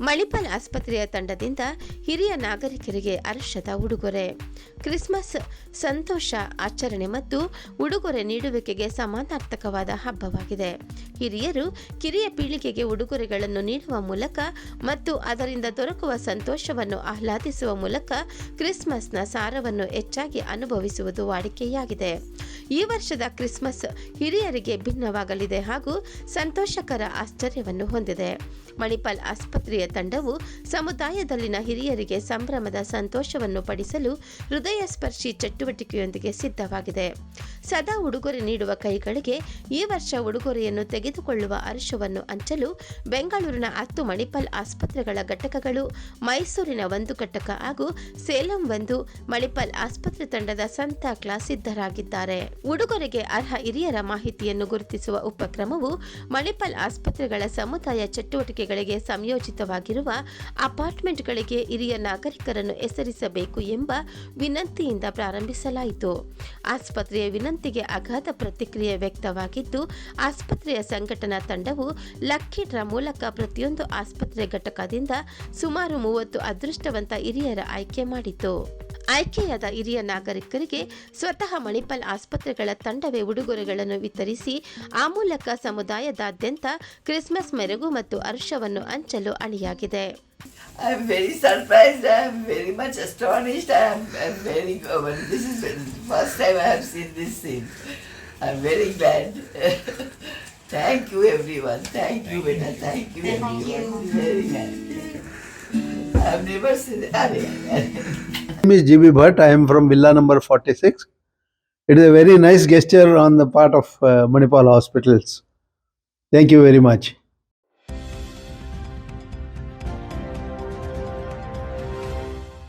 ಮಣಿಪಾಲ್ ಆಸ್ಪತ್ರೆಯ ತಂಡದಿಂದ ಹಿರಿಯ ನಾಗರಿಕರಿಗೆ ಅರ್ಷದ ಉಡುಗೊರೆ. ಕ್ರಿಸ್ಮಸ್, ಸಂತೋಷ, ಆಚರಣೆ ಮತ್ತು ಉಡುಗೊರೆ ನೀಡುವಿಕೆಗೆ ಸಮಾನಾರ್ಥಕವಾದ ಹಬ್ಬವಾಗಿದೆ. ಹಿರಿಯರು ಕಿರಿಯ ಪೀಳಿಗೆಗೆ ಉಡುಗೊರೆಗಳನ್ನು ನೀಡುವ ಮೂಲಕ ಮತ್ತು ಅದರಿಂದ ದೊರಕುವ ಸಂತೋಷವನ್ನು ಆಹ್ಲಾದಿಸುವ ಮೂಲಕ ಕ್ರಿಸ್ಮಸ್ನ ಸಾರವನ್ನು ಹೆಚ್ಚಾಗಿ ಅನುಭವಿಸುವುದು ವಾಡಿಕೆಯಾಗಿದೆ. ಈ ವರ್ಷದ ಕ್ರಿಸ್ಮಸ್ ಹಿರಿಯರಿಗೆ ಭಿನ್ನವಾಗಲಿದೆ ಹಾಗೂ ಸಂತೋಷಕರ ಆಶ್ಚರ್ಯವನ್ನು ಹೊಂದಿದೆ. ಮಣಿಪಾಲ್ ಆಸ್ಪತ್ರೆಯ ತಂಡವು ಸಮುದಾಯದಲ್ಲಿನ ಹಿರಿಯರಿಗೆ ಸಂಭ್ರಮದ ಸಂತೋಷವನ್ನು ಪಡಿಸಲು ಹೃದಯ ಸ್ಪರ್ಶಿ ಚಟುವಟಿಕೆಯೊಂದಿಗೆ ಸಿದ್ಧವಾಗಿದೆ. ಸದಾ ಉಡುಗೊರೆ ನೀಡುವ ಕೈಗಳಿಗೆ ಈ ವರ್ಷ ಉಡುಗೊರೆಯನ್ನು ತೆಗೆದುಕೊಳ್ಳುವ ಅರ್ಶವನ್ನು ಹಂಚಲು ಬೆಂಗಳೂರಿನ ಹತ್ತು ಮಣಿಪಾಲ್ ಆಸ್ಪತ್ರೆಗಳ ಘಟಕಗಳು, ಮೈಸೂರಿನ ಒಂದು ಘಟಕ ಹಾಗೂ ಸೇಲಂ ಒಂದು ಮಣಿಪಾಲ್ ಆಸ್ಪತ್ರೆ ತಂಡದ ಸಂತಾ ಕ್ಲಾಸ್ ಸಿದ್ಧರಾಗಿದ್ದಾರೆ ಉಡುಗೊರೆಗೆ ಅರ್ಹ ಹಿರಿಯರ ಮಾಹಿತಿಯನ್ನು ಗುರುತಿಸುವ ಉಪಕ್ರಮವು ಮಣಿಪಾಲ್ ಆಸ್ಪತ್ರೆಗಳ ಸಮುದಾಯ ಚಟುವಟಿಕೆಗಳಿಗೆ ಸಂಯೋಜಿತವಾಗಿರುವ ಅಪಾರ್ಟ್ಮೆಂಟ್ಗಳಿಗೆ ಹಿರಿಯ ನಾಗರಿಕರನ್ನು ಹೆಸರಿಸಬೇಕು ಎಂಬ ವಿನಂತಿಯಿಂದ ಪ್ರಾರಂಭಿಸಲಾಯಿತು. ಆಸ್ಪತ್ರೆಯ ವಿನಂತಿಗೆ ಅಗಾಧ ಪ್ರತಿಕ್ರಿಯೆ ವ್ಯಕ್ತವಾಗಿದ್ದು, ಆಸ್ಪತ್ರೆಯ ಸಂಘಟನಾ ತಂಡವು ಲಕ್ಕಿ ಡ್ರಾ ಮೂಲಕ ಪ್ರತಿಯೊಂದು ಆಸ್ಪತ್ರೆ ಘಟಕದಿಂದ ಸುಮಾರು ಮೂವತ್ತು ಅದೃಷ್ಟವಂತ ಹಿರಿಯರ ಆಯ್ಕೆ ಮಾಡಿತು. ಆಯ್ಕೆಯಾದ ಹಿರಿಯ ನಾಗರಿಕರಿಗೆ ಸ್ವತಃ ಮಣಿಪಾಲ್ ಆಸ್ಪತ್ರೆಗಳ ತಂಡವೇ ಉಡುಗೊರೆಗಳನ್ನು ವಿತರಿಸಿ ಆ ಮೂಲಕ ಸಮುದಾಯದಾದ್ಯಂತ ಕ್ರಿಸ್ಮಸ್ ಮೆರುಗು ಮತ್ತು ಹರ್ಷವನ್ನು ಹಂಚಲು ಅಣಿಯಾಗಿದೆ Thank you everyone thank you Vinay thank you thank you. Thank you. Thank you. I've never seen it. name is GB Bhatt. I am from villa number 46. It is a very nice gesture on the part of uh, Manipal Hospitals. Thank you very much.